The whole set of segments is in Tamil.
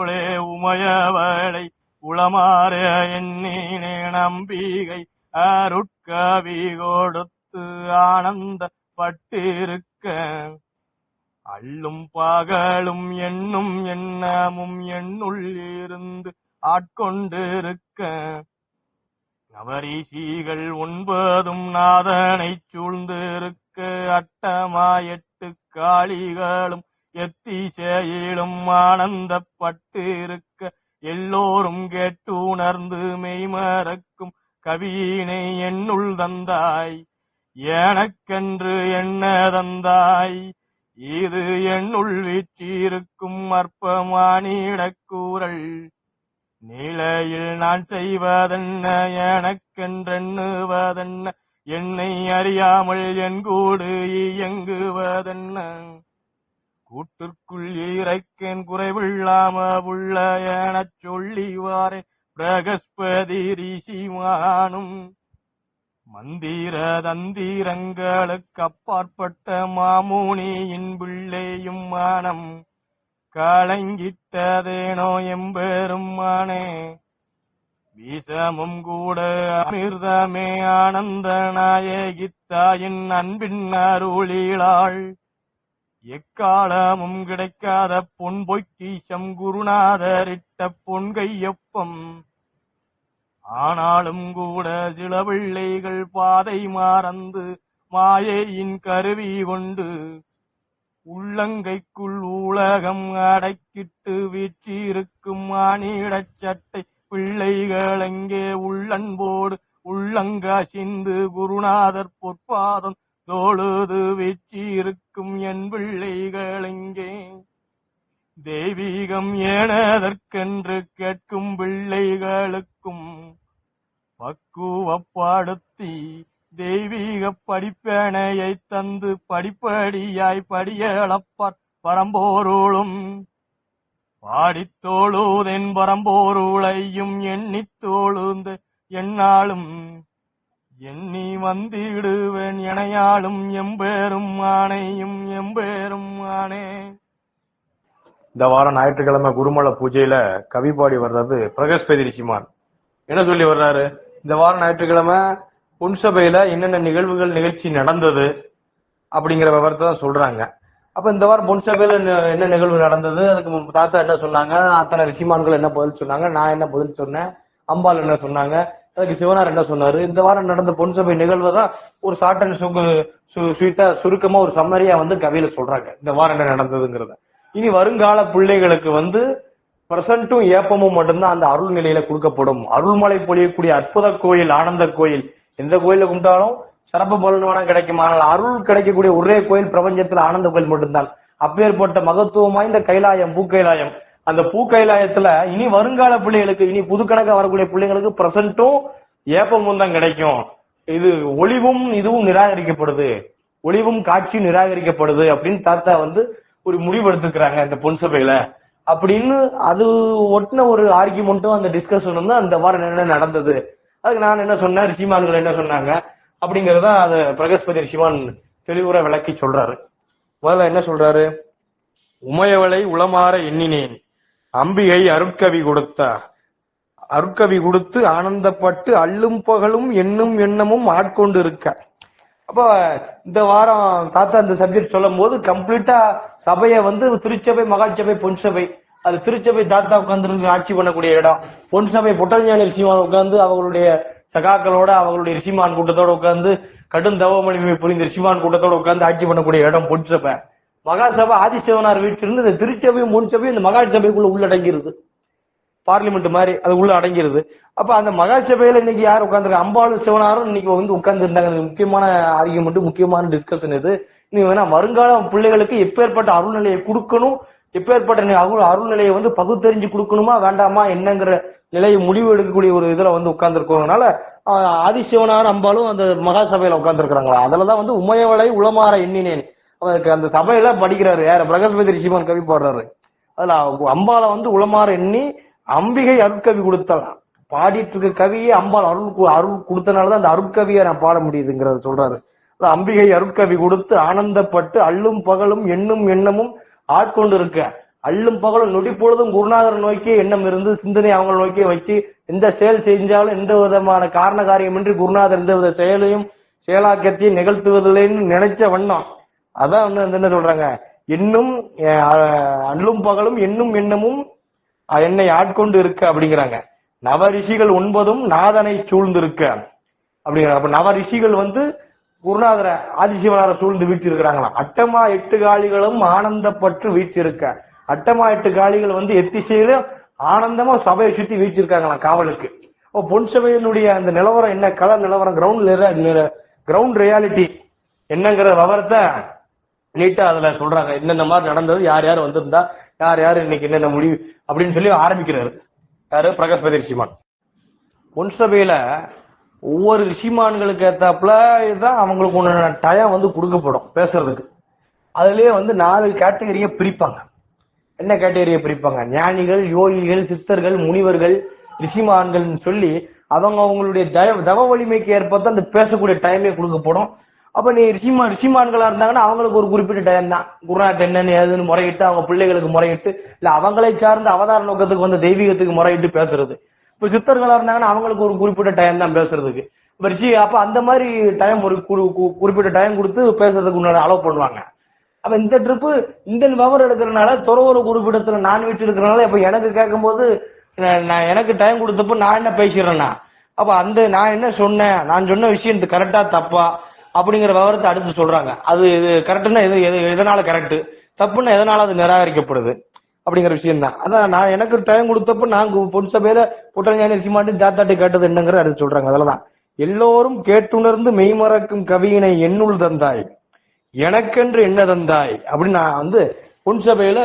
புலே உமையவளை உளமாற எண்ணினே நம்பிகை அருட்கவி கொடுத்து ஆனந்தப்பட்டிருக்க அள்ளும் பகலும் எண்ணும் எண்ணமும் எண்ணுள் இருந்து ஆட்கொண்டிருக்க. நவரிஷிகள் ஒன்பதும் நாதனை சூழ்ந்திருக்க. அட்டமாயெட்டு காளிகளும் எத்திசையிலும் ஆனந்தப்பட்டிருக்க எல்லோரும் கேட்டு உணர்ந்து மெய்மறக்கும் கவியினை என்னுள் தந்தாய். எனக்கென்று என்ன தந்தாய்? இது என்னுள் வீற்றிருக்கும் அற்பமானிடக் கூறல் நிலையில் நான் செய்வதென்ன? எனக்கென்றெண்ணுவதென்ன? என்னை அறியாமல் என் கூடு இயங்குவதென்ன? கூட்டிற்குள் இறைக்கேன் குறைவில்லாம உள்ள எனச் சொல்லிவாரேன் பிரகஸ்பதி ரிஷிமானும். மந்திர தந்திரங்களுக்கு அப்பாற்பட்ட மாமுனியின் பிள்ளையும் மானம். கலங்கிட்டதேனோ எம்பெருமானே. வீசமும் கூட அமிர்தமே ஆனந்த நாயகித்தாயின் அன்பின் அருளிலாள். எக்காலமும் கிடைக்காத பொன் பொய்க்கீசம் குருநாதரிட்ட பொன்கையொப்பம் ஆனாலும் கூட சில பிள்ளைகள் பாதை மாறந்து மாயையின் கருவி கொண்டு உள்ளங்கைக்குள் உலகம் அடைக்கிட்டு வீற்றிருக்கும் மானிடச் சட்டை பிள்ளைகள் எங்கே உள்ளன்போடு உள்ளங்காசிந்து குருநாதர் பொற்பாதம் தொழுது வீற்றிருக்கும் என் பிள்ளைகளெங்கே. தெய்வீகம் ஏனதற்கென்று கேட்கும் பிள்ளைகளுக்கும் பக்குவப்படுத்தி தெய்வீக படிப்பேனையை தந்து படிப்படியாய் படியளப்பார் பரம்போருளும். பாடித்தோழுதென் பரம்போருளையும் எண்ணித்தோழுந்த என்னாலும் எண்ணி வந்திடுவேன் எனையாளும் எம்பேரும் ஆணையும் எம்பேரும் ஆணே. இந்த வாரம் ஞாயிற்றுக்கிழமை குருமல பூஜையில கவி பாடி வர்றது பிரகஸ்பதி ரிஷிமான் என்ன சொல்லி வர்றாரு? இந்த வாரம் ஞாயிற்றுக்கிழமை புன்சபையில என்னென்ன நிகழ்வுகள் நிகழ்ச்சி நடந்தது அப்படிங்கிற விவரத்தை தான் சொல்றாங்க. அப்ப இந்த வாரம் பொன்சபையில என்ன- நிகழ்வு நடந்தது? அதுக்கு தாத்தா என்ன சொன்னாங்க? அத்தனை ரிஷிமான்கள் என்ன பதில் சொன்னாங்க? நான் என்ன பதில் சொன்னேன்? அம்பாள் என்ன சொன்னாங்க? அதுக்கு சிவனார் என்ன சொன்னாரு? இந்த வாரம் நடந்த பொன்சபை நிகழ்வு தான் ஒரு ஷார்ட் அண்ட் சுருக்கமா ஒரு சம்மரியா வந்து கவியில சொல்றாங்க. இந்த வாரம் என்ன நடந்ததுங்கிறத. இனி வருங்கால பிள்ளைகளுக்கு வந்து பிரசன்ட்டும் ஏப்பமும் மட்டும்தான் அந்த அருள் நிலையில கொடுக்கப்படும். அருள்மலை பொழியக்கூடிய அற்புத கோயில் ஆனந்த கோயில். எந்த கோயில கும்பிட்டாலும் சிறப்பு பலன் கிடைக்கும்? ஆனால் அருள் கிடைக்கக்கூடிய ஒரே கோயில் பிரபஞ்சத்துல ஆனந்த கோயில் மட்டும்தான். அப்பேற்பட்ட மகத்துவம் வாய்ந்த கைலாயம் பூக்கைலாயம் அந்த பூக்கைலாயத்துல இனி வருங்கால பிள்ளைகளுக்கு இனி புதுக்கணக்கா வரக்கூடிய பிள்ளைங்களுக்கு பிரசன்ட்டும் ஏப்பமும் தான் கிடைக்கும். இது ஒளிவும் இதுவும் நிராகரிக்கப்படுது. ஒளிவும் காட்சியும் நிராகரிக்கப்படுது அப்படின்னு தாத்தா வந்து ஒரு முடிவு எடுத்துக்கிறாங்க இந்த பொன் சபையில. அப்படின்னு அது ஒட்டின ஒரு ஆர்கியூமெண்ட்டும் அந்த டிஸ்கஷன் வந்து அந்த வாரம் என்ன நடந்தது. அதுக்கு நான் என்ன சொன்னேன்? ரிஷிமான்கள் என்ன சொன்னாங்க? அப்படிங்கறத அது பிரகஸ்பதி ரிஷிமான் தெளிவுற விளக்கி சொல்றாரு. முதல்ல என்ன சொல்றாரு? உமையவளை உளமாற எண்ணினேன். அம்பிகை அருட்கவி கொடுத்தார் அருட்கவி கொடுத்து ஆனந்தப்பட்டு அள்ளும் பகலும் எண்ணும் எண்ணமும் ஆட்கொண்டு இருக்க அப்ப இந்த வாரம் தாத்தா இந்த சப்ஜெக்ட் சொல்லும் போது கம்ப்ளீட்டா சபையை வந்து திருச்சபை மகாசபை பொன் சபை அது திருச்சபை தாத்தா உட்கார்ந்து ஆட்சி பண்ணக்கூடிய இடம். பொன் சபை பொட்டஞ்சாணி ரிஷிமான் உட்கார்ந்து அவங்களுடைய சகாக்களோட அவங்களுடைய ரிஷிமான் கூட்டத்தோட உட்கார்ந்து கடும் தவமணிமை புரிந்த ரிஷிமான் கூட்டத்தோட உட்கார்ந்து ஆட்சி பண்ணக்கூடிய இடம் பொன் சபை மகாசபை ஆதிசிவனார் வீட்டிலிருந்து இந்த திருச்சபையும் பொன் சபையும் இந்த மகா சபைக்குள்ள உள்ளடங்கிருது பார்லிமெண்ட் மாதிரி அது உள்ள அடங்கிருது அப்ப அந்த மகா சபையில இன்னைக்கு யார் உட்கார்ந்துருக்க? அம்பாளும் சிவனாரும் இன்னைக்கு வந்து உட்கார்ந்து இருந்தாங்க முக்கியமான ஆர்கியூமெண்ட் முக்கியமான டிஸ்கஷன் இது. நீங்க வேணா வருங்கால பிள்ளைகளுக்கு எப்பேற்பட்ட அருள்நிலையை கொடுக்கணும் எப்பேற்பட்ட அருள் அருள்நிலையை வந்து பகுத்தறிஞ்சு கொடுக்கணுமா வேண்டாமா என்னங்கிற நிலையை முடிவு எடுக்கக்கூடிய ஒரு இதுல வந்து உட்கார்ந்துருக்கறதுனால ஆதிசிவனாரும் அம்பாலும் அந்த மகா சபையில உட்கார்ந்துருக்காங்களா அதுலதான் வந்து உமையவளை உளமாற எண்ணினேன். அவருக்கு அந்த சபையில படிக்கிறாரு யார்? பிரகஸ்பதி ரிஷிமான் கவி பாடுறாரு. அதுல அம்பாளை வந்து உளமாற எண்ணி அம்பிகை அருட்கவி கொடுத்தலாம் பாடிட்டு இருக்க கவியே அம்பாள் அருள் அருள் கொடுத்தனாலதான் அந்த அருட்கவியை நான் பாட முடியுதுங்கிறத சொல்றாரு. அம்பிகை அருட்கவி கொடுத்து ஆனந்தப்பட்டு அள்ளும் பகலும் எண்ணும் எண்ணமும் ஆட்கொண்டு இருக்க அள்ளும் பகலும் நொடி பொழுதும் குருநாதர் நோக்கி எண்ணம் இருந்து சிந்தனை அவங்க நோக்கி வச்சு எந்த செயல் செஞ்சாலும் எந்த விதமான காரண காரியமின்றி குருநாதர் எந்த வித செயலையும் செயலாக்கத்தையும் நிகழ்த்துவதில்லைன்னு நினைச்ச வண்ணம். அதான் வந்து என்ன சொல்றாங்க? இன்னும் அல்லும் பகலும் இன்னும் எண்ணமும் என்னை ஆட்கொண்டு இருக்க அப்படிங்கிறாங்க. நவ ரிஷிகள் ஒன்பதும் நாதனை சூழ்ந்திருக்க அப்படிங்கிறாங்க. அப்ப நவ ரிஷிகள் வந்து குருநாதரை ஆதிசிவனார சூழ்ந்து வீற்றிருக்கிறாங்களாம் அட்டமா எட்டு காளிகளும் ஆனந்தப்பற்று வீற்றிருக்க அட்டமா எட்டு காளிகள் வந்து எத்திசையிலும் ஆனந்தமா சபையை சுத்தி வீழ்ச்சிருக்காங்களாம் காவலுக்கு. அப்போ பொன் சபையினுடைய அந்த நிலவரம் என்ன? கலர் நிலவரம் கிரவுண்ட் கிரவுண்ட் ரியாலிட்டி என்னங்கிற விவரத்தை நீட்டா அதுல சொல்றாங்க என்னென்ன மாதிரி நடந்தது யார் யார் வந்திருந்தா யார் யார் இன்னைக்கு என்னென்ன முடிவு அப்படின்னு சொல்லி ஆரம்பிக்கிறாரு. யாரு? பிரகாஷ்பதி ரிஷிமான் பொன் சபையில ஒவ்வொரு ரிஷிமான்களுக்கு ஏத்தாப்புல தான் அவங்களுக்கு ஒன்று டயம் வந்து கொடுக்கப்படும் பேசுறதுக்கு. அதுலயே வந்து நாலு கேட்டகரியை பிரிப்பாங்க. என்ன கேட்டகரியை பிரிப்பாங்க? ஞானிகள் யோகிகள் சித்தர்கள் முனிவர்கள் ரிஷிமான்கள் சொல்லி அவங்க அவங்களுடைய தய தவ வலிமைக்கு ஏற்ப அந்த பேசக்கூடிய டைமே கொடுக்கப்படும். அப்ப நீ ரிஷிமா ரிஷிமான்களா இருந்தாங்கன்னா அவங்களுக்கு ஒரு குறிப்பிட்ட டைம் தான். குருநாட் என்னன்னு ஏதுன்னு முறையிட்டு அவங்க பிள்ளைகளுக்கு முறையிட்டு இல்ல அவங்களை சார்ந்த அவதார நோக்கத்துக்கு வந்து தெய்வீகத்துக்கு முறையிட்டு பேசுறது. இப்ப சித்தர்களா இருந்தாங்கன்னா அவங்களுக்கு ஒரு குறிப்பிட்ட டைம் தான் பேசுறதுக்கு. இப்ப ரிஷி அப்ப அந்த மாதிரி டைம் ஒரு குறிப்பிட்ட டைம் கொடுத்து பேசுறதுக்கு முன்னாடி அலோவ் பண்ணுவாங்க. அப்ப இந்த ட்ரிப்பு இந்த விவரம் எடுக்கிறனால துறவர குறிப்பிடத்துல நான் வீட்டு இருக்கிறனால இப்ப எனக்கு கேட்கும்போது நான் நான் எனக்கு டைம் கொடுத்தப்போ நான் என்ன பேசிடுறேன்னா? அப்ப அந்த நான் என்ன சொன்னேன்? நான் சொன்ன விஷயம் இது கரெக்டா தப்பா? அப்படிங்கிற விவரத்தை அடுத்து சொல்றாங்க. அது இது கரெக்டுன்னா எது எது எதனால கரெக்ட் தப்புன்னா எதனால அது நிராகரிக்கப்படுது? அப்படிங்கிற விஷயம் தான் அதான் நான் எனக்கு டைம் கொடுத்தப்ப நான் பொன் சபையில புட்டஞ்சானி சிமாட்டி ஜாத்தாட்டி கேட்டது என்னங்கிறத அடுத்து சொல்றாங்க. அதெல்லாம் எல்லோரும் கேட்டுணர்ந்து மெய்மறக்கும் கவியினை என்னுள் தந்தாய். எனக்கென்று என்ன தந்தாய்? அப்படின்னு நான் வந்து பொன் சபையில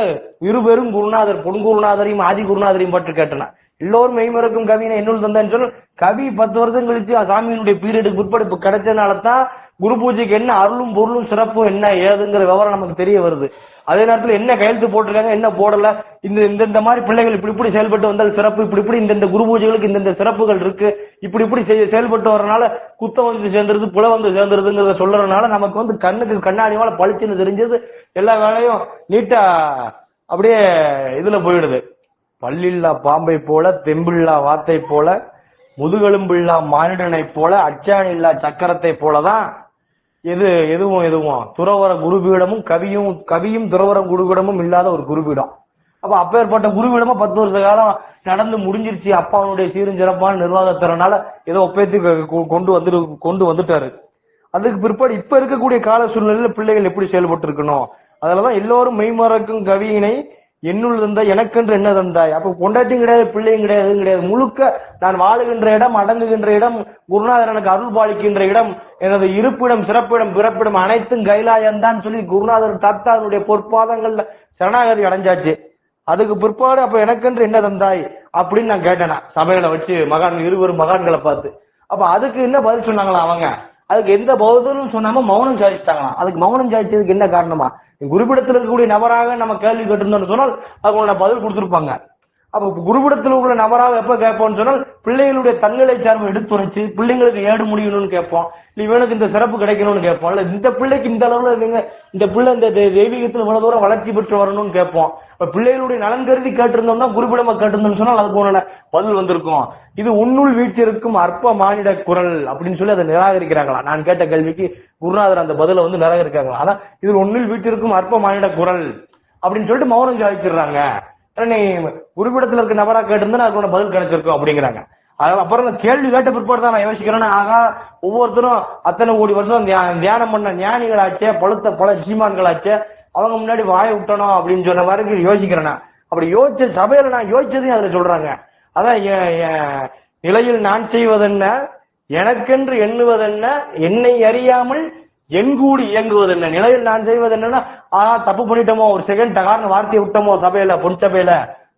இருபெரும் குருநாதர் பொன் குருநாதரையும் ஆதி குருநாதரையும் பற்றி கேட்டேன். எல்லோரும் மெய்மறக்கும் கவினை என்னுள் தந்தான்னு சொல்லி கவி பத்து வருஷம் கழிச்சு சாமியினுடைய பீரியடுக்கு பிற்பாடு கிடைச்சதுனால தான் குரு பூஜைக்கு என்ன அருளும் பொருளும் சிறப்பும் என்ன ஏதுங்கிற விவரம் நமக்கு தெரிய வருது. அதே நேரத்துல என்ன கையெழுத்து போட்டிருக்காங்க என்ன போடல இந்த இந்த இந்த மாதிரி பிள்ளைகள் இப்படி இப்படி செயல்பட்டு வந்தால் சிறப்பு இப்படி இப்படி இந்த குரு பூஜைகளுக்கு இந்த சிறப்புகள் இருக்கு இப்படி இப்படி செய்- செயல்பட்டு வரனால குத்தம் வந்து சேர்ந்துருது புல வந்து சேர்ந்துருதுங்கிறத சொல்றதுனால நமக்கு வந்து கண்ணுக்கு கண்ணாடி மேல பளிச்சுன்னு தெரிஞ்சது எல்லா வேலையும் நீட்டா அப்படியே இதுல போயிடுது. பல்லில்லா பாம்பை போல தெம்பில்லா வாத்தை போல முதுகெலும்பில்லா மானிடனை போல அச்சாணில்லா சக்கரத்தை போலதான் எது எதுவும் எதுவும். துறவர குருபீடமும் கவியும் கவியும் துறவர குருபீடமும் இல்லாத ஒரு குருபீடம். அப்ப அப்பேற்பட்ட குருபீடமா பத்து வருஷ காலம் நடந்து முடிஞ்சிருச்சு. அப்பாவுடைய சீரும் சிறப்பான நிர்வாகத்திறனால ஏதோ ஒப்பேத்தி கொ- கொண்டு வந்து கொண்டு வந்துட்டாரு. அதுக்கு பிற்பாடு இப்ப இருக்கக்கூடிய கால சூழ்நிலையில பிள்ளைகள் எப்படி செயல்பட்டு இருக்கணும் அதுலதான் எல்லோரும் மெய்மறக்கும் கவியினை என்னுள் தந்த எனக்கென்று என்ன தந்தாய்? அப்ப பொண்டாட்டியும் கிடையாது பிள்ளையும் கிடையாது எதுவும் கிடையாது. முழுக்க நான் வாழுகின்ற இடம் அடங்குகின்ற இடம் குருநாதர் எனக்கு அருள் பாலிக்கின்ற இடம் எனது இருப்பிடம் சிறப்பிடம் பிறப்பிடம் அனைத்தும் கைலாயந்தான் சொல்லி குருநாதர் தத்தாருடைய பொற்பாதங்கள்ல சரணாகதி அடைஞ்சாச்சு. அதுக்கு பிற்பாடு அப்ப எனக்கென்று என்ன தந்தாய்? அப்படின்னு நான் கேட்டேனா சபையில வச்சு மகான் இருவரும் மகான்களை பார்த்து. அப்ப அதுக்கு என்ன பதில் சொன்னாங்களா அவங்க? அதுக்கு எந்த பதிலும் சொன்னாம மௌனம் சாதிச்சிட்டாங்களாம். அதுக்கு மௌனம் சாதிச்சதுக்கு என்ன காரணமா? குருபிடத்தில் இருக்கக்கூடிய நபராக நம்ம கேள்வி கேட்டிருந்தோம்னு சொன்னால் அதுக்கு பதில் கொடுத்திருப்பாங்க. அப்ப குருபிடத்தில் உள்ள நபராக எப்ப கேட்போம்னு சொன்னால் பிள்ளைகளுடைய தன்னிலை சார்பை எடுத்துரைச்சு பிள்ளைங்களுக்கு ஏடு முடியணும்னு கேட்போம். இல்ல இவனுக்கு இந்த சிறப்பு கிடைக்கணும்னு கேட்போம். இல்ல இந்த பிள்ளைக்கு இந்த அளவுல இருக்குங்க இந்த பிள்ளை இந்த தெய்வீகத்தில் இவ்வளவு தூரம் வளர்ச்சி பெற்று வரணும்னு கேட்போம். இப்ப பிள்ளைகளுடைய நலன் கருதி கேட்டிருந்தோம்னா குருபிடமா கேட்டிருந்தோம்னு சொன்னால் அதுக்கு உண்டான பதில் வந்திருக்கும். இது உன்னுள் வீற்றிருக்கும் அற்ப மானிட குரல் அப்படின்னு சொல்லி அதை நிராகரிக்கிறாங்களா? நான் கேட்ட கேள்விக்கு குருநாதர் அந்த பதில வந்து நிராகரிக்கிறாங்களா? அதான் இது உன்னுள் வீற்றிருக்கும் அற்ப மானிட குரல் அப்படின்னு சொல்லிட்டு மௌனம் சாதிச்சிடுறாங்க நீ குருபிடத்துல இருக்க நபரா கேட்டிருந்தா அதுக்கு பதில் கிடைச்சிருக்கும் அப்படிங்கிறாங்க. அப்புறம் கேள்வி கேட்ட பிற்பாடு தான் நான் யோசிக்கிறேன்னு ஆகா ஒவ்வொருத்தரும் அத்தனை கோடி வருஷம் தியா- தியானம் பண்ண ஞானிகளாச்சே பழுத்த பல சீமான்களாச்சே அவங்க முன்னாடி வாய விட்டணும் அப்படின்னு சொன்ன மாதிரி யோசிக்கிறேன் அப்படி யோசிச்ச சபையில நான் யோசிச்சதையும் அதுல சொல்றாங்க. அதான் நிலையில் நான் செய்வதென்ன எனக்கென்று எண்ணுவதென்ன என்னை அறியாமல் என்கூடி இயங்குவது என்ன? நிலையில் நான் செய்வது என்னன்னா ஆ தப்பு பண்ணிட்டோமோ ஒரு செகண்ட் தகார்னு வார்த்தையை விட்டோமோ சபையில பொன் சபையில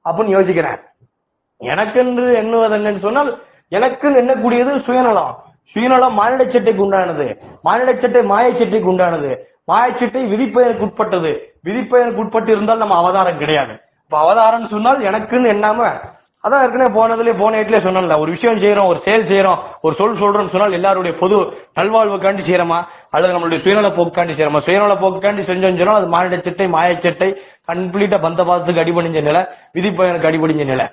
அப்படின்னு யோசிக்கிறேன். எனக்கென்று எண்ணுவது என்னன்னு சொன்னால் எனக்கு எண்ணக்கூடியது சுயநலம். சுயநலம் மானிட சட்டைக்கு உண்டானது. மானிட சட்டை மாய சட்டைக்கு உண்டானது. மாயச்சட்டை விதிப்பெயருக்கு உட்பட்டது. விதிப்பெயருக்கு உட்பட்டு இருந்தால் நம்ம அவதாரம் கிடையாது. இப்ப அவதாரம்னு சொன்னால் எனக்குன்னு எண்ணாம அதான் ஏற்கனவே போனதுல போன இடத்துல சொன்னேன்ல ஒரு விஷயம் செய்யறோம் ஒரு செயல் செய்யறோம் ஒரு சொல் சொல்றோம்னு சொன்னால் எல்லாருடைய பொது நல்வாழ்வுக்காண்டி செய்யறோமா அல்லது நம்மளுடைய சுயநல போக்குக்காண்டி செய்யறோமா சுயநல போக்குக்காண்டி செஞ்சோம்னு சொன்னால் அது மானிட சட்டை மாயச்சட்டை கம்ப்ளீட்டா பந்தபாசத்துக்கு அடிபணிஞ்ச நிலை விதிப்பயனுக்கு அடிபடிஞ்ச நிலை.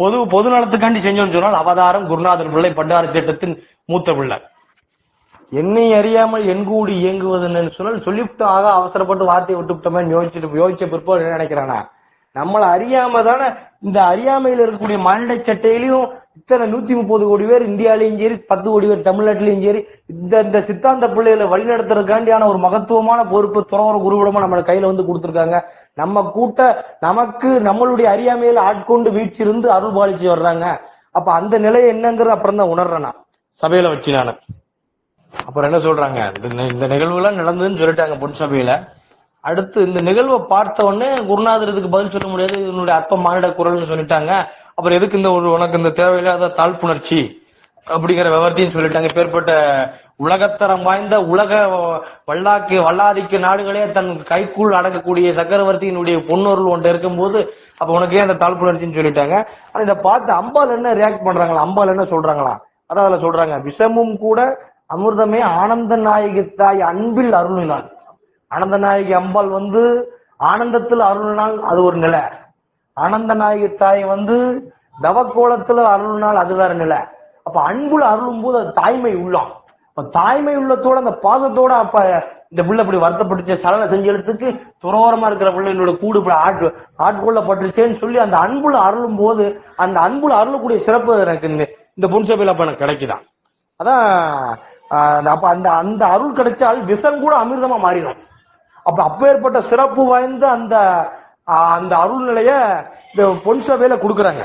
பொது பொது நலத்துக்காண்டி செஞ்சோம்னு சொன்னால் அவதாரம் குருநாதன் பிள்ளை பண்டார சட்டத்தின் மூத்த பிள்ளை. என்னை அறியாமல் என்கூடி இயங்குவதுன்னு சொன்னால் சொல்லிவிட்டு ஆக அவசரப்பட்டு வார்த்தையை விட்டுவிட்டோமே யோசிச்சுட்டு யோசிச்ச பிற்பாடு என்ன நினைக்கிறானா? நம்மளை அறியாம தானே இந்த அறியாமையில இருக்கக்கூடிய மானிட சட்டையிலையும் இத்தனை நூத்தி முப்பது கோடி பேர் இந்தியாலையும் சரி பத்து கோடி பேர் தமிழ்நாட்டிலையும் சரி இந்த இந்த சித்தாந்த பிள்ளைகளை வழிநடத்துறதுக்காண்டியான ஒரு மகத்துவமான பொறுப்பு துறவர குருவிடமா நம்ம கையில வந்து கொடுத்துருக்காங்க. நம்ம கூட்ட நமக்கு நம்மளுடைய அறியாமையில ஆட்கொண்டு வீச்சிருந்து அருள் பாலிச்சு வர்றாங்க. அப்ப அந்த நிலை என்னங்கிறது அப்புறம் தான் உணர்றேன் நான். சபையில வச்சு நானு. அப்புறம் என்ன சொல்றாங்க? இந்த- இந்த நிகழ்வுலாம் நடந்ததுன்னு சொல்லிட்டாங்க பொன் சபையில. அடுத்து இந்த நிகழ்வை பார்த்த உடனே குருநாதர் இதுக்கு பதில் சொல்ல முடியாது. இதனுடைய அற்ப மானிட குரல்னு சொல்லிட்டாங்க. அப்புறம் எதுக்கு இந்த ஒரு உனக்கு இந்த தேவையில்லாத தாழ்ப்புணர்ச்சி அப்படிங்கிற விவரத்தையும் சொல்லிட்டாங்க. பேர்பட்ட உலகத்தரம் வாய்ந்த உலக வல்லாக்கு வல்லாதிக்க நாடுகளே தன் கைக்குள் அடக்கக்கூடிய சக்கரவர்த்தியினுடைய பொன்னொருள் ஒன்று இருக்கும்போது அப்ப உனக்கு ஏன் அந்த தாழ்ப்புணர்ச்சின்னு சொல்லிட்டாங்க. ஆனா இதை பார்த்து அம்பாள் என்ன ரியாக்ட் பண்றாங்களா? அம்பாள் என்ன சொல்றாங்களா? அதான் அதுல சொல்றாங்க. விஷமும் கூட அமிர்தமே ஆனந்த நாயகி தாய் அன்பில் அருளினாள். ஆனந்த நாயகி அம்பாள் வந்து ஆனந்தத்தில் அருள்னால் அது ஒரு நிலை. ஆனந்த நாயகி தாய் வந்து தவக்கோலத்துல அருள்னால் அது வேற நிலை. அப்ப அன்புல அருளும் போது அது தாய்மை உள்ளம். அப்ப தாய்மை உள்ளத்தோட அந்த பாசத்தோட அப்ப இந்த பிள்ளை இப்படி வருத்தப்பட்டுச்சு சலனை செஞ்சதுக்கு துரோரமா இருக்கிற பிள்ளை என்னோட கூடு இப்படி ஆட்டு ஆட்கொள்ளப்பட்டுச்சேன்னு சொல்லி அந்த அன்புல அருளும் போது அந்த அன்புல அருளக்கூடிய சிறப்பு எனக்கு இந்த- இந்த பொன் சபையில அப்ப எனக்கு கிடைக்குதான். அதான் அப்ப அந்த அந்த அருள் கிடைச்சால் விஷம் கூட அமிர்தமா மாறிடும். அப்ப அப்பேற்பட்ட சிறப்பு வாய்ந்த அந்த அந்த அருள் நிலைய இந்த பொன் சபையில கொடுக்குறாங்க.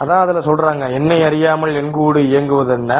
அதான் அதுல சொல்றாங்க என்னை அறியாமல் என்கூடு இயங்குவது என்ன?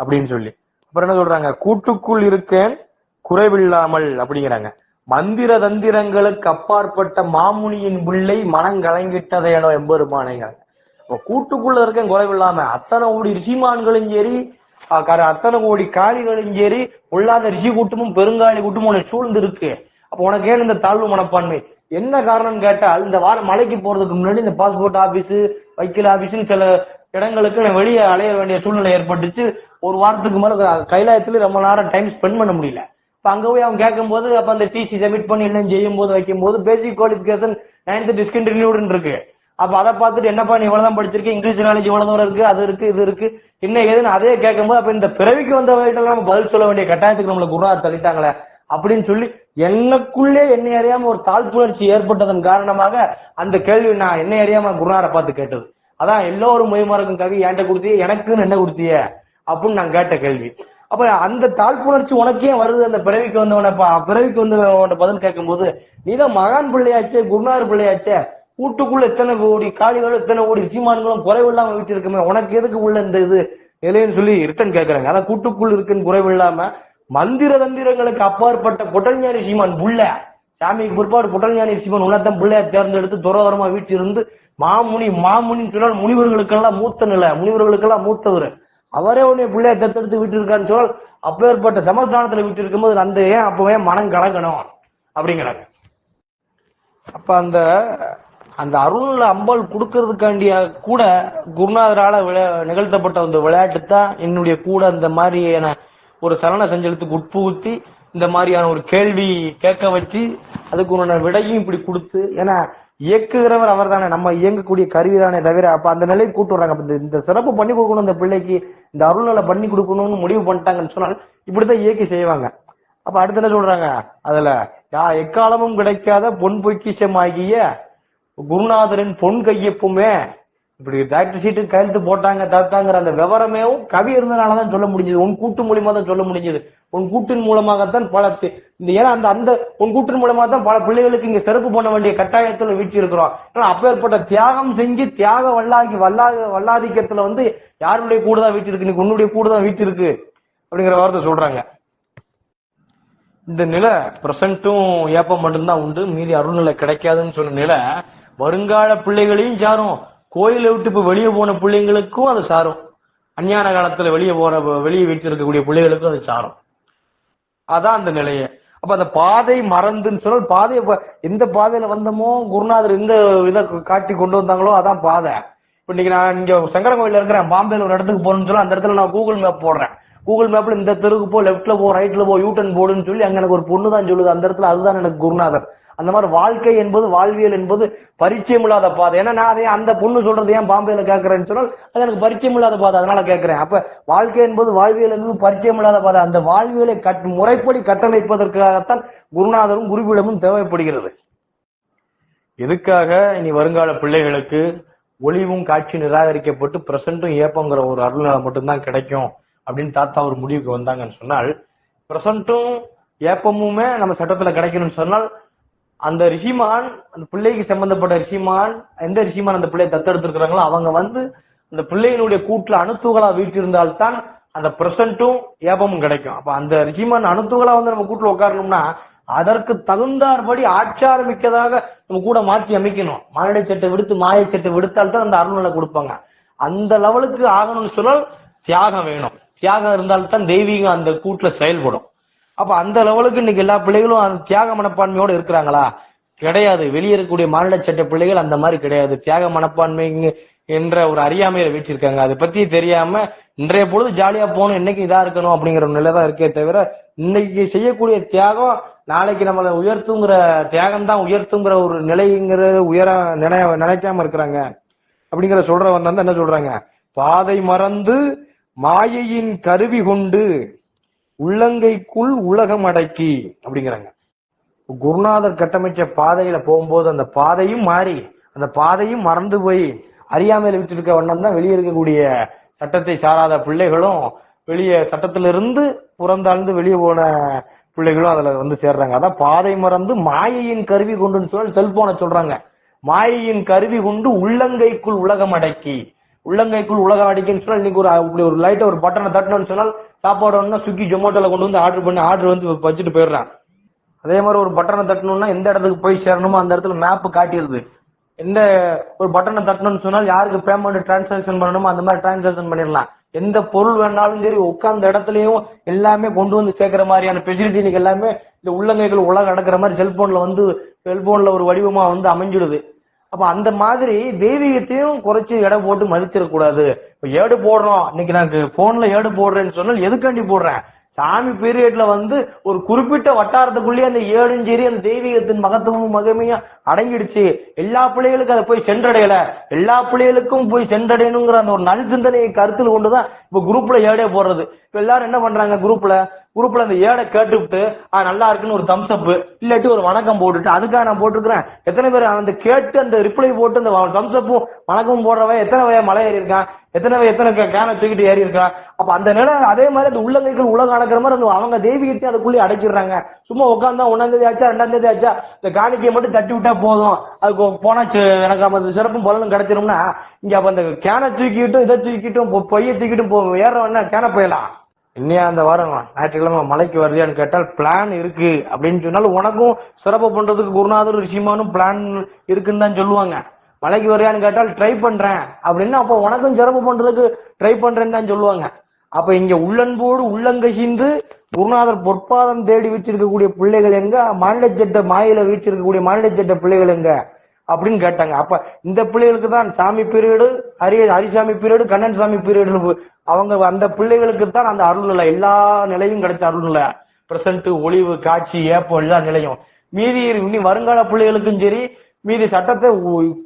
அப்படின்னு சொல்லி. அப்புறம் என்ன சொல்றாங்க கூட்டுக்குள் இருக்கேன் குறைவில்லாமல் அப்படிங்கிறாங்க. மந்திர தந்திரங்களுக்கு அப்பாற்பட்ட மாமுனியின் பிள்ளை மனங்கலங்கிட்டதையனோ எம்பெருமானேங்கிறாங்க. அப்ப கூட்டுக்குள்ள இருக்கேன் குறைவில்லாம. அத்தனை கோடி ரிஷிமான்களும் சரி அத்தனை கோடி காளிகளும் சரி உள்ளாத ரிஷி கூட்டமும் பெருங்காலி கூட்டமும் உனக்கு சூழ்ந்து இருக்கு அப்ப உனக்கு ஏன் இந்த தாழ்வு மனப்பான்மை? என்ன காரணம் கேட்டால் இந்த வாரம் மலைக்கு போறதுக்கு முன்னாடி இந்த பாஸ்போர்ட் ஆபீஸ் வக்கீல் ஆபீஸ்னு சில இடங்களுக்கு நான் வெளியே அலைய வேண்டிய சூழ்நிலை ஏற்பட்டுச்சு. ஒரு வாரத்துக்கு மேல கைலாயத்துல ரொம்ப நேரம் டைம் ஸ்பெண்ட் பண்ண முடியல. இப்ப அங்க போய் அவன் கேட்கும் போது அப்ப அந்த டிசி சப்மிட் பண்ணி என்ன செய்யும் போது வைக்கும் போது பேசிக் குவாலிபிகேஷன் நைன்த் டிஸ்கண்டினியூடுன்னு இருக்கு. அப்ப அதை பார்த்துட்டு என்னப்பா நீ இவ்வளவுதான் படிச்சிருக்க? இங்கிலீஷ் நாலேஜ் இவ்வளவு தூரம் இருக்கு அது இருக்கு இது இருக்கு. என்ன ஏதுன்னு அதே கேட்கும்போது அப்ப இந்த பிறவிக்கு வந்தவர்கள் நம்ம பதில் சொல்ல வேண்டிய கட்டாயத்துக்கு நம்மள குருநாதர் தள்ளிட்டாங்களே அப்படின்னு சொல்லி எனக்குள்ளே என்னை அறியாம ஒரு தாழ்ப்புணர்ச்சி ஏற்பட்டதன் காரணமாக அந்த கேள்வி நான் என்னை அறியாம குருநாரை பார்த்து கேட்டது. அதான் எல்லோரும் மொய்மாருக்கும் கவி என்கிட்ட கொடுத்தியே? எனக்குன்னு என்ன கொடுத்திய? அப்படின்னு நான் கேட்ட கேள்வி. அப்ப அந்த தாழ்ப்புணர்ச்சி உனக்கே வருது அந்த பிறவிக்கு வந்தவன பிறவிக்கு வந்தவன பதில் கேட்கும்போது நீதான் மகான் பிள்ளையாச்சே குருநார் பிள்ளையாச்சே? கூட்டுக்குள்ள எத்தனை கோடி காளிகளும் எத்தனை கோடி சீமான்களும் குறைவில்லாம வச்சிருக்குமே உனக்கு எதுக்கு உள்ள இந்த இது? இல்லைன்னு சொல்லி ரிட்டன் கேக்குறாங்க. அதான் கூட்டுக்குள் இருக்குன்னு குறைவில்லாம மந்திர தந்திரங்களுக்கு அப்பாற்பட்ட பொட்டல்ஞானி சீமான் புள்ள. சாமிக்கு பிற்பாடு புட்டல்ஞானி சீமான் உன்னத்தம் பிள்ளையா தேர்ந்தெடுத்து துறவரமா வீட்டிலிருந்து மாமுனி மாமுனின்னு சொன்னால் முனிவர்களுக்கெல்லாம் மூத்த நிலை முனிவர்களுக்கெல்லாம் மூத்தவர். அவரே உன்னை பிள்ளைய தத்தெடுத்து விட்டு இருக்கான்னு சொன்னால் அப்பேற்பட்ட சமஸ்தானத்துல விட்டு இருக்கும்போது அந்த ஏன் அப்பவே மனம் கலங்கணும். அப்படிங்கிறாங்க. அப்ப அந்த அந்த அருள் அம்பாள் கொடுக்கறதுக்காண்டிய கூட குருநாதரால நிகழ்த்தப்பட்ட அந்த விளையாட்டு தான் என்னுடைய கூட அந்த மாதிரியான ஒரு சலன சஞ்சலத்துக்கு உட்புகுத்தி இந்த மாதிரியான ஒரு கேள்வி கேட்க வச்சு அதுக்கு உண்டான விடையும் இப்படி கொடுத்து ஏன்னா இயக்குகிறவர் அவர் தானே நம்ம இயங்கக்கூடிய கருவி தானே தவிர அப்ப அந்த நிலையை கூட்டு வர்றாங்க. அப்ப இந்த- இந்த சிறப்பு பண்ணி கொடுக்கணும் இந்த பிள்ளைக்கு இந்த அருள்நிலை பண்ணி கொடுக்கணும்னு முடிவு பண்ணிட்டாங்கன்னு சொன்னால் இப்படிதான் இயக்கி செய்வாங்க. அப்ப அடுத்து என்ன சொல்றாங்க? அதுல யா எக்காலமும் கிடைக்காத பொன் பொக்கிஷமாகிய குருநாதரின் பொன் கையொப்புமே. இப்படி டாக்டர் சீட்டு கையெழுத்து போட்டாங்க தாத்தாங்கிற அந்த விவரமேவும் கவி இருந்தனாலதான் சொல்ல முடிஞ்சது. உன் கூட்டு மூலியமா தான் சொல்ல முடிஞ்சது. உன் கூட்டின் மூலமாகத்தான் பல இந்த ஏன்னா அந்த அந்த உன் கூட்டின் மூலமா தான் பல பிள்ளைகளுக்கு இங்க செருப்பு பண்ண வேண்டிய கட்டாயத்துல வீட்டு இருக்கிறோம் ஏன்னா அப்பேற்பட்ட தியாகம் செஞ்சு தியாக வல்லாகி வல்லா வல்லாதிக்கத்துல வந்து யாருடைய கூட தான் வீட்டு இருக்கு இன்னைக்கு உன்னுடைய கூட தான் வீட்டு இருக்கு அப்படிங்கிற வார்த்தை சொல்றாங்க. இந்த நிலை பிரசன்ட்டும் ஏப்பம் மட்டும்தான் உண்டு. மீதி அருள்நிலை கிடைக்காதுன்னு சொன்ன நிலை வருங்கால பிள்ளைகளையும் சாரும். கோயிலை விட்டு இப்ப வெளியே போன பிள்ளைங்களுக்கும் அது சாரும். அஞ்ஞான காலத்துல வெளியே போன வெளியே வீட்டிருக்கக்கூடிய பிள்ளைகளுக்கும் அது சாரும். அதான் அந்த நிலைய. அப்ப அந்த பாதை மறந்துன்னு சொன்னால் பாதையை எந்த பாதையில வந்தோமோ குருநாதர் எந்த இதை காட்டி கொண்டு வந்தாங்களோ அதான் பாதை. இப்ப இன்னைக்கு நான் இங்க சங்கரன் இருக்கிறேன். பாம்பேல ஒரு இடத்துக்கு போகணும்னு சொல்லி அந்த இடத்துல நான் கூகுள் மேப் போடுறேன். கூகுள் மேப்ல இந்த தெருவுக்கு போ லெஃப்ட்ல போ ரைட்ல போ யூட்டன் போடுன்னு சொல்லி அங்க எனக்கு ஒரு பொண்ணு தான் சொல்லுது. அந்த இடத்துல அதுதான் எனக்கு குருநாதர். அந்த மாதிரி வாழ்க்கை என்பது வாழ்வியல் என்பது பரிச்சயம் இல்லாத பாதை. ஏன்னா நான் அதே அந்த பொண்ணு சொல்றது ஏன் பாம்பேல கேட்கறேன்னு சொன்னால் அது எனக்கு பரிச்சயம் இல்லாத பாதை அதனால கேட்கிறேன். அப்ப வாழ்க்கை என்பது வாழ்வியல் என்பது பரிச்சயம் இல்லாத பாதை. அந்த வாழ்வியலை கட் முறைப்படி கட்டமைப்பதற்காகத்தான் குருநாதரும் குருபீடமும் தேவைப்படுகிறது. எதுக்காக இனி வருங்கால பிள்ளைகளுக்கு ஒளிவும் காட்சி நிராகரிக்கப்பட்டு பிரசன்ட்டும் ஏப்பங்கிற ஒரு அருள்நிலை மட்டும்தான் கிடைக்கும் அப்படின்னு தாத்தா ஒரு முடிவுக்கு வந்தாங்கன்னு சொன்னால் பிரசன்ட்டும் ஏப்பமுமே நம்ம சட்டத்துல கிடைக்கணும்னு சொன்னால் அந்த ரிஷிமான் அந்த பிள்ளைக்கு சம்பந்தப்பட்ட ரிஷிமான் எந்த ரிஷிமான் அந்த பிள்ளையை தத்தெடுத்திருக்கிறாங்களோ அவங்க வந்து அந்த பிள்ளையினுடைய கூட்டுல அணுத்துகளா வீட்டிருந்தால்தான் அந்த பிரசன்ட்டும் ஏபமும் கிடைக்கும். அப்ப அந்த ரிஷிமான் அணுத்துகளா வந்து நம்ம கூட்டுல உட்காரணும்னா அதற்கு தகுந்தாற்படி ஆச்சாரமிக்கதாக நம்ம கூட மாற்றி அமைக்கணும். மானிடை சட்டை விடுத்து மாய சட்டை விடுத்தால்தான் அந்த அருள்நிலை கொடுப்பாங்க. அந்த லெவலுக்கு ஆகணும்னு சொன்னால் தியாகம் வேணும். தியாகம் இருந்தால்தான் தெய்வீகம் அந்த கூட்டுல செயல்படும். அப்ப அந்த லெவலுக்கு இன்னைக்கு எல்லா பிள்ளைகளும் அந்த தியாக மனப்பான்மையோட இருக்கிறாங்களா? கிடையாது. வெளியே இருக்கக்கூடிய மாநில சட்ட பிள்ளைகள் அந்த மாதிரி கிடையாது. தியாக மனப்பான்மை என்ற ஒரு அறியாமையில வீச்சிருக்காங்க அதை பத்தி தெரியாம இன்றைய பொழுது ஜாலியா போகணும் என்னைக்கு இதா இருக்கணும் அப்படிங்கிற ஒரு நிலை தான் இருக்கே தவிர இன்னைக்கு செய்யக்கூடிய தியாகம் நாளைக்கு நம்மளை உயர்த்துங்கிற தியாகம் தான் உயர்த்துங்கிற ஒரு நிலைங்கிறது உயர நினை நினைக்காம இருக்கிறாங்க. அப்படிங்கிற சொல்றவன் வந்து என்ன சொல்றாங்க? பாதை மறந்து மாயையின் கருவி கொண்டு உள்ளங்கைக்குள் உலகம் அடக்கி அப்படிங்கிறாங்க. குருநாதர் கட்டமைச்ச பாதையில போகும்போது அந்த பாதையும் மாறி அந்த பாதையும் மறந்து போய் அறியாமையில விட்டுருக்க வண்ணம் தான் வெளியே இருக்கக்கூடிய சட்டத்தை சாராத பிள்ளைகளும் வெளியே சட்டத்திலிருந்து புறந்தாழ்ந்து வெளியே போன பிள்ளைகளும் அதுல வந்து சேர்றாங்க. அதான் பாதை மறந்து மாயையின் கருவி கொண்டுன்னு சொல்லி செல்போனை சொல்றாங்க. மாயையின் கருவி கொண்டு உள்ளங்கைக்குள் உலகம் அடக்கி உள்ளங்கைக்குள் உலகம் அடிக்கன்னு சொன்னால் இன்னைக்கு ஒரு இப்படி ஒரு லைட்டை ஒரு பட்டனை தட்டணும்னு சொன்னால் சாப்பாடு ஒண்ணா சுக்கி ஜொமேட்டோல கொண்டு வந்து ஆர்டர் பண்ணி ஆர்டர் வந்து வச்சுட்டு போயிடுறான். அதே மாதிரி ஒரு பட்டனை தட்டணும்னா எந்த இடத்துக்கு போய் சேரணுமோ அந்த இடத்துல மேப் காட்டிடுது. எந்த ஒரு பட்டனை தட்டணும்னு சொன்னால் யாருக்கு பேமெண்ட் டிரான்சாக்ஷன் பண்ணணுமோ அந்த மாதிரி டிரான்சாக்ஷன் பண்ணிடலாம். எந்த பொருள் வேணாலும் சரி உட்கார்ந்த இடத்துலயும் எல்லாமே கொண்டு வந்து சேர்க்கிற மாதிரியான ஃபெசிலிட்டி இன்னைக்கு எல்லாமே இந்த உள்ளங்கைகள் உலகம் நடக்கிற மாதிரி செல்போன்ல வந்து செல்போன்ல ஒரு வடிவமா வந்து அமைஞ்சிடுது. அப்ப அந்த மாதிரி தெய்வீகத்தையும் குறைச்சு எடை போட்டு மதிச்சிடக்கூடாது. இப்ப ஏடு போடுறோம். இன்னைக்கு நான் போன்ல ஏடு போடுறேன்னு சொன்னால் எதுக்காண்டி போடுறேன்? சாமி பீரியட்ல வந்து ஒரு குறிப்பிட்ட வட்டாரத்துக்குள்ளேயே அந்த ஏழும் சரி அந்த தெய்வீகத்தின் மகத்துவமும் மகிமையும் அடங்கிடுச்சு. எல்லா பிள்ளைகளுக்கும் அதை போய் சென்றடையல. எல்லா பிள்ளைகளுக்கும் போய் சென்றடையணுங்கிற அந்த ஒரு நல் சிந்தனையை கருத்தில் கொண்டுதான் இப்ப குரூப்ல ஏடே போடுறது. இப்ப எல்லாரும் என்ன பண்றாங்க குரூப்ல குரூப்ல அந்த ஏடை கேட்டுவிட்டு ஆஹ் நல்லா இருக்குன்னு ஒரு தம்ஸ் அப் இல்லாட்டி ஒரு வணக்கம் போட்டுட்டு அதுக்காக நான் போட்டிருக்கிறேன். எத்தனை பேர் அந்த கேட்டு அந்த ரிப்ளை போட்டு அந்த தம்ஸ் அப்பும் போடுறவன் எத்தனை வய மலை ஏறி இருக்கான் எத்தனை எத்தனை கேனை தூக்கிட்டு ஏறி இருக்கா? அப்ப அந்த நிலம் அதே மாதிரி அந்த உள்ளங்கைகள் உலகம் அடக்கிற மாதிரி அந்த அவங்க தெய்வீகத்தையும் அதுக்குள்ளே அடைச்சிடுறாங்க. சும்மா உட்காந்தா ஒன்னாம் தேதி ஆச்சா ரெண்டாம் தேதி ஆச்சா இந்த காணிக்கையை மட்டும் தட்டி விட்டா போதும். அதுக்கு போனா எனக்கு அந்த சிறப்பும் பலனும் கிடைச்சிரும்னா இங்க அப்ப அந்த கேனை தூக்கிட்டும் இதை தூக்கிட்டும் பொய்ய தூக்கிட்டும் போ ஏறவன்னா கேனை போயிடலாம் இன்னையா அந்த வாரம் ஞாயிற்றுக்கிழமை மலைக்கு வருதியான்னு கேட்டால் பிளான் இருக்கு. அப்படின்னு சொன்னாலும் உனக்கும் சிறப்பு பண்றதுக்கு குருநாதர் ரிஷிமானும் பிளான் இருக்குன்னு தான் சொல்லுவாங்க. மலைக்கு வரியான்னு கேட்டால் ட்ரை பண்றேன். அப்படின்னு அப்போ உனக்கும் சிறப்பு பண்றதுக்கு ட்ரை பண்றேன்னு தான் சொல்லுவாங்க. அப்ப இங்க உள்ளன்போடு உள்ளங்கசின்று குருநாதர் பொற்பாதம் தேடி வச்சிருக்கக்கூடிய பிள்ளைகள் எங்க? மாநில சட்ட மாயில வீச்சிருக்கக்கூடிய மாநில சட்ட பிள்ளைகள் எங்க? அப்படின்னு கேட்டாங்க. அப்ப இந்த பிள்ளைகளுக்கு தான் Sami period Hari Harisamy period Kannan Sami period அவங்க அந்த பிள்ளைகளுக்கு தான் அந்த அருள்நிலை எல்லா நிலையும் கிடைச்ச அருள்நிலை. பிரசன்ட் ஒளிவு காட்சி ஏப்பம் எல்லா நிலையும். மீதி இனி வருங்கால பிள்ளைகளுக்கும் சரி மீதி சட்டத்தை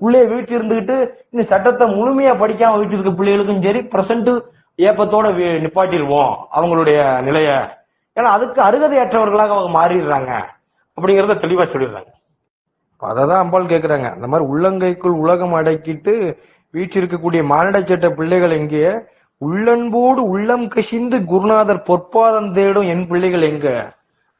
உள்ளே வீட்டு இருந்துகிட்டு இந்த சட்டத்தை முழுமையா படிக்காம வீட்டு இருக்க பிள்ளைகளுக்கும் சரி பிரசன்ட் ஏப்பத்தோட நிப்பாட்டிடுவோம் அவங்களுடைய நிலைய. ஏன்னா அதுக்கு அருகதையற்றவர்களாக அவங்க மாறிடுறாங்க. அப்படிங்கறத தெளிவா சொல்லிடுறாங்க. அததான் அம்பாள் கேக்குறாங்க. அந்த மாதிரி உள்ளங்கைக்குள் உலகம் அடக்கிட்டு வீட்டில் மானிட சட்ட பிள்ளைகள் எங்கே? உள்ளன்போடு உள்ளம் கசிந்து குருநாதர் பொற்பாதம் தேடும் என் பிள்ளைகள் எங்க?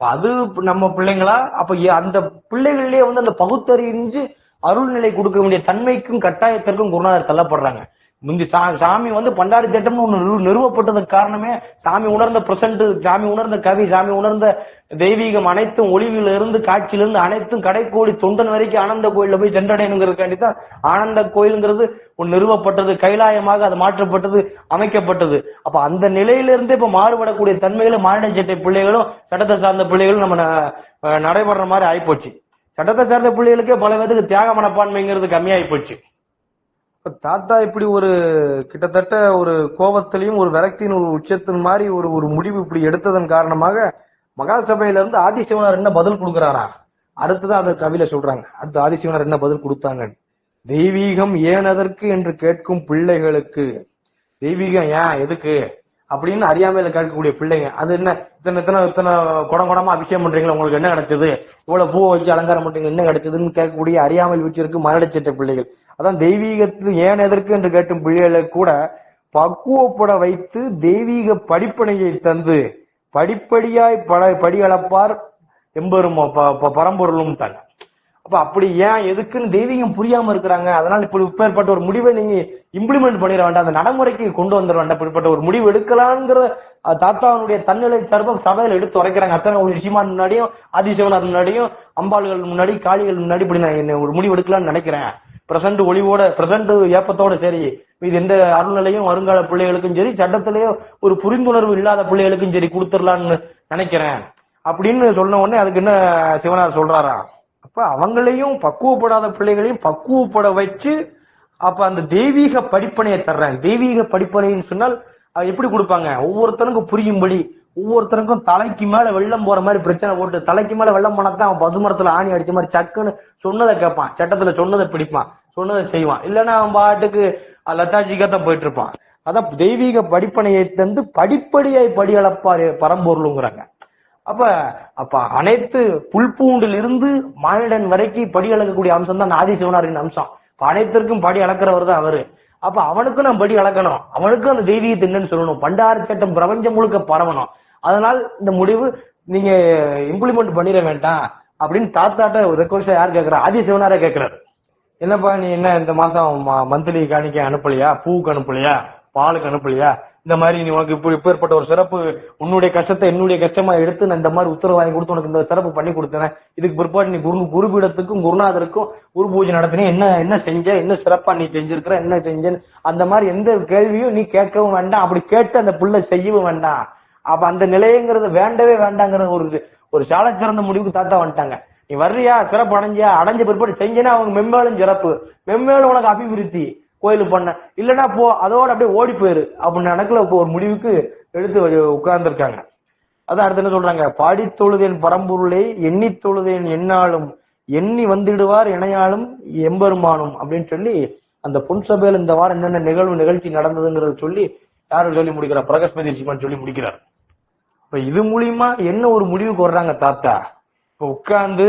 அது நம்ம பிள்ளைங்களா? அப்ப அந்த பிள்ளைகள்லயே வந்து அந்த பகுத்தறிஞ்சு அருள்நிலை கொடுக்க வேண்டிய தன்மைக்கும் கட்டாயத்திற்கும் குருநாதர் தள்ளப்படுறாங்க. முந்தி சா- சாமி வந்து பண்டாரி சட்டம்னு ஒண்ணு நிறுவப்பட்டதுக்கு காரணமே சாமி உணர்ந்த பிரசன்ட் சாமி உணர்ந்த கவி சாமி உணர்ந்த தெய்வீகம் அனைத்தும் ஒளிவிலிருந்து காட்சியிலிருந்து அனைத்தும் கடைக்கோடி தொண்டன் வரைக்கும் ஆனந்த கோயில போய் சென்றடையணுங்கிறதுக்காண்டி தான் ஆனந்த கோயிலுங்கிறது ஒன்று நிறுவப்பட்டது கைலாயமாக அது மாற்றப்பட்டது அமைக்கப்பட்டது. அப்ப அந்த நிலையிலிருந்தே இப்ப மாறுபடக்கூடிய தன்மைகளும் மாநில சட்டை பிள்ளைகளும் சட்டத்தை சார்ந்த பிள்ளைகளும் நம்ம நடைபெற மாதிரி ஆயிப்போச்சு. சட்டத்தை சார்ந்த பிள்ளைகளுக்கே பல பேருக்கு தியாக மனப்பான்மைங்கிறது கம்மியாயி போச்சு இப்ப தாத்தா இப்படி ஒரு கிட்டத்தட்ட ஒரு கோபத்திலையும் ஒரு விரக்தியின் ஒரு உச்சத்தின் மாதிரி ஒரு ஒரு முடிவு இப்படி எடுத்ததன் காரணமாக மகாசபையில இருந்து ஆதிசிவனார் என்ன பதில் கொடுக்கறாரா? அடுத்துதான் அந்த கவியில சொல்றாங்க. அடுத்து ஆதிசிவனார் என்ன பதில் கொடுத்தாங்க? தெய்வீகம் ஏன் என்று கேட்கும் பிள்ளைகளுக்கு. தெய்வீகம் ஏன்? எதுக்கு? அப்படின்னு அறியாமையில கேட்கக்கூடிய பிள்ளைங்க. அது என்ன? இத்தனை இத்தனை இத்தனை குடம் குடமா அபிஷேகம் பண்றீங்களா? உங்களுக்கு என்ன கிடைச்சது? இவ்வளவு பூவை வச்சு அலங்காரம் பண்றீங்க என்ன கிடைச்சதுன்னு கேட்கக்கூடிய அறியாமல் வச்சிருக்கு மரடிச்சிட்ட பிள்ளைகள். அதான் தெய்வீகத்தில் ஏன் எதற்கு என்று கேட்டும் பிள்ளைகளுக்கு கூட பக்குவப்பட வைத்து தெய்வீக படிப்பனையை தந்து படிப்படியாய் பட படிகளப்பார் எம்பெரும் ப- ப- பரம்பொருளும் தான். அப்ப அப்படி ஏன் எதுக்குன்னு தெய்வீகம் புரியாம இருக்கிறாங்க. அதனால இப்படி இப்பேற்பட்ட ஒரு முடிவை நீங்க இம்ப்ளிமெண்ட் பண்ணிட வேண்டாம். அந்த நடைமுறைக்கு கொண்டு வந்துட வேண்டாம். இப்படிப்பட்ட ஒரு முடிவு எடுக்கலாங்கிற தாத்தாவுடைய தன்னிலை சர்வம் சபையில எடுத்து உரைக்கிறாங்க. அத்தனை ஒரு ரிஷிமான் முன்னாடியும் ஆதிசிவனார் முன்னாடியும் அம்பாள்கள் முன்னாடி காளிகள் முன்னாடி இப்படி நான் என்ன ஒரு முடிவு எடுக்கலாம்னு நினைக்கிறேன். பிரசன்ட் ஒளிவோட பிரசன்ட் ஏப்பத்தோட சரி இது எந்த அருள்நிலையும் வருங்கால பிள்ளைகளுக்கும் சரி சட்டத்திலேயே ஒரு புரிந்துணர்வு இல்லாத பிள்ளைகளுக்கும் சரி கொடுத்துடலாம்னு நினைக்கிறேன். அப்படின்னு சொன்ன உடனே அதுக்கு என்ன சிவனார் சொல்றாரா? அப்ப அவங்களையும் பக்குவப்படாத பிள்ளைகளையும் பக்குவப்பட வச்சு அப்ப அந்த தெய்வீக படிப்பனையை தர்றேன். தெய்வீக படிப்பனைன்னு சொன்னால் அது எப்படி கொடுப்பாங்க? ஒவ்வொருத்தனுக்கும் புரியும்படி ஒவ்வொருத்தருக்கும் தலைக்கு மேல வெள்ளம் போற மாதிரி பிரச்சனை போட்டு தலைக்கு மேல வெள்ளம் போனாதான் அவன் பசுமரத்துல ஆணி அடிச்ச மாதிரி சக்குன்னு சொன்னதை கேட்பான். சட்டத்துல சொன்னதை பிடிப்பான். சொன்னதை செய்வான். இல்லைன்னா அவன் பாட்டுக்கு லத்தாச்சிக்காத்தான் போயிட்டு இருப்பான். அதான் தெய்வீக படிப்பனையை தந்து படிப்படியாய் படிகளப்பார் பரம்பொருளுங்கிறாங்க. அப்ப அப்ப அனைத்து புல்பூண்டில் இருந்து மானிடன் வரைக்கும் படி அளக்கக்கூடிய அம்சம் தான் ஆதி சிவனாரின் அம்சம் அனைத்திற்கும் படி அளக்கிறவர் தான் அவரு. அப்ப அவனுக்கும் நம்ம படி அளக்கணும். அவனுக்கும் அந்த தெய்வீகத்தை என்னன்னு சொல்லணும். பண்டார சட்டம் பிரபஞ்சம் முழுக்க பரவணும். அதனால் இந்த முடிவு நீங்க இம்ப்ளிமெண்ட் பண்ணிட வேண்டாம் அப்படின்னு தாத்தாட்ட ஒரு ரெக்வஸ்ட் யார் கேக்குறா ஆதி சிவனாரே கேக்குறாரு என்னப்பா நீ என்ன இந்த மாசம் மந்த்லி காணிக்க அனுப்பலையா? பூவுக்கு அனுப்பலையா? பாலுக்கு அனுப்பலையா? இந்த மாதிரி நீ உனக்கு இப்படி இப்பேற்பட்ட ஒரு சிறப்பு உன்னுடைய கஷ்டத்தை என்னுடைய கஷ்டமா எடுத்து நான் இந்த மாதிரி உத்தரவு வாங்கி கொடுத்து உனக்கு இந்த சிறப்பு பண்ணி கொடுத்தேன் இதுக்கு பிற்பாடு நீ குரு குருபீடத்துக்கும் குருநாதருக்கும் குரு பூஜை நடத்தினே என்ன என்ன செஞ்ச என்ன சிறப்பா நீ செஞ்சிருக்கிற என்ன செஞ்சேன்னு அந்த மாதிரி எந்த கேள்வியும் நீ கேட்கவும் வேண்டாம். அப்படி கேட்டு அந்த புள்ள செய்யவும் வேண்டாம். அப்ப அந்த நிலையங்கிறது வேண்டவே வேண்டாங்கிற ஒரு ஒரு சாலை சிறந்த முடிவுக்கு தாத்தா வந்துட்டாங்க. நீ வர்றியா? சிறப்பு அடைஞ்சியா? அடைஞ்ச பிற்பாடு செஞ்சேன்னா அவங்க மென்மேலும் சிறப்பு. மென்மேலும் உனக்கு அபிவிருத்தி. கோயிலுக்கு பண்ண இல்லைன்னா போ அதோட அப்படியே ஓடி போயிரு. அப்படின்னு நடக்கல இப்போ ஒரு முடிவுக்கு எடுத்து உட்கார்ந்துருக்காங்க. அதான் அடுத்து என்ன சொல்றாங்க? பாடி தொழுதேன் பரம்பொருளை எண்ணி தொழுதேன் என்னாலும். எண்ணி வந்துடுவார் இணையாலும் எம்பெருமானும் அப்படின்னு சொல்லி அந்த பொன் சபையில் இந்த வாரம் என்னென்ன நிகழ்வு நிகழ்ச்சி நடந்ததுங்கிறத சொல்லி யாரும் சொல்லி முடிக்கிறார் பிரகாஷ் ரிஷிமான் சொல்லி முடிக்கிறார். இப்ப இது மூலியமா என்ன ஒரு முடிவுக்கு வர்றாங்க தாத்தா? இப்ப உட்கார்ந்து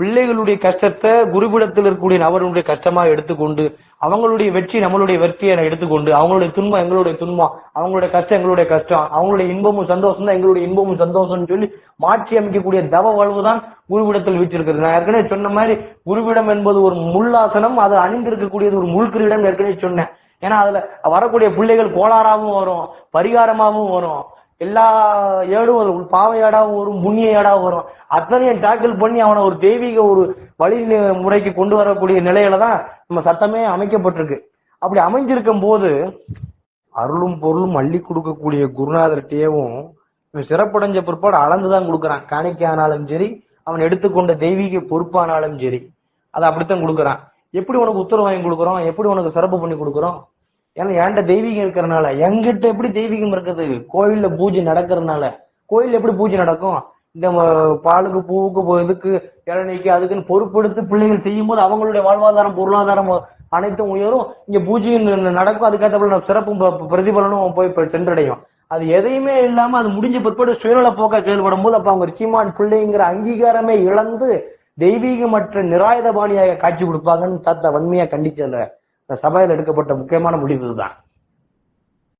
பிள்ளைகளுடைய கஷ்டத்தை குருபிடத்தில் இருக்கக்கூடிய நபர்களுடைய கஷ்டமா எடுத்துக்கொண்டு அவங்களுடைய வெற்றி நம்மளுடைய வெற்றியை எடுத்துக்கொண்டு அவங்களுடைய துன்பம் எங்களுடைய துன்பம் அவங்களுடைய கஷ்டம் எங்களுடைய கஷ்டம் அவங்களுடைய இன்பமும் சந்தோஷம் தான் எங்களுடைய இன்பமும் சந்தோஷம்னு சொல்லி மாற்றி அமைக்கக்கூடிய தவ வாழ்வு தான் குருவிடத்தில் வீட்டிருக்கிறது நான் ஏற்கனவே சொன்ன மாதிரி குருவிடம் என்பது ஒரு முள்ளாசனம் அது அணிந்திருக்கக்கூடியது ஒரு முழுக்கிரிடம் ஏற்கனவே சொன்னேன். ஏன்னா அதுல வரக்கூடிய பிள்ளைகள் கோளாறாவும் வரும் பரிகாரமாவும் வரும். எல்லா ஏடும் ஒரு பாவையாடாவும் வரும் புண்ணிய ஏடாவும் வரும். அத்தனையும் டேக்கிள் பண்ணி அவனை ஒரு தெய்வீக ஒரு வழி முறைக்கு கொண்டு வரக்கூடிய நிலையில தான் நம்ம சட்டமே அமைக்கப்பட்டிருக்கு. அப்படி அமைஞ்சிருக்கும் போது அருளும் பொருளும் அள்ளி கொடுக்கக்கூடிய குருநாதர்கிட்டயவும் இவன் சிறப்படைஞ்ச பிற்பாடு அளந்துதான் கொடுக்குறான். காணிக்கையானாலும் சரி அவன் எடுத்துக்கொண்ட தெய்வீக பொறுப்பானாலும் சரி அதை அப்படித்தான் கொடுக்குறான். எப்படி உனக்கு உத்தரவு வாங்கி கொடுக்குறோம்? எப்படி உனக்கு சிறப்பு பண்ணி கொடுக்குறோம்? ஏன்னா என்கிட்ட தெய்வீகம் இருக்கிறனால எங்கிட்ட எப்படி தெய்வீகம் இருக்குது? கோயில்ல பூஜை நடக்கிறதுனால கோயில் எப்படி பூஜை நடக்கும்? இந்த பாலுக்கு பூவுக்கு இதுக்கு இளநீக்கு அதுக்குன்னு பொறுப்பெடுத்து பிள்ளைகள் செய்யும் போது அவங்களுடைய வாழ்வாதாரம் பொருளாதாரம் அனைத்தும் உயரும். இங்க பூஜையும் நடக்கும். அதுக்கேற்ற சிறப்பும் ப- பிரதிபலனும் போய் சென்றடையும். அது எதையுமே இல்லாம அது முடிஞ்ச பிற்பாடு சுயநல போக்க செயல்படும் போது அப்ப அவங்க ரிச்சிமான் பிள்ளைங்கிற அங்கீகாரமே இழந்து தெய்வீகமற்ற நிராயுதபாணியாக காட்சி கொடுப்பாங்கன்னு தாத்தா வன்மையா கண்டிச்சதுல சபையில் எடுக்கப்பட்ட முக்கியமான முடிவு இதுதான்.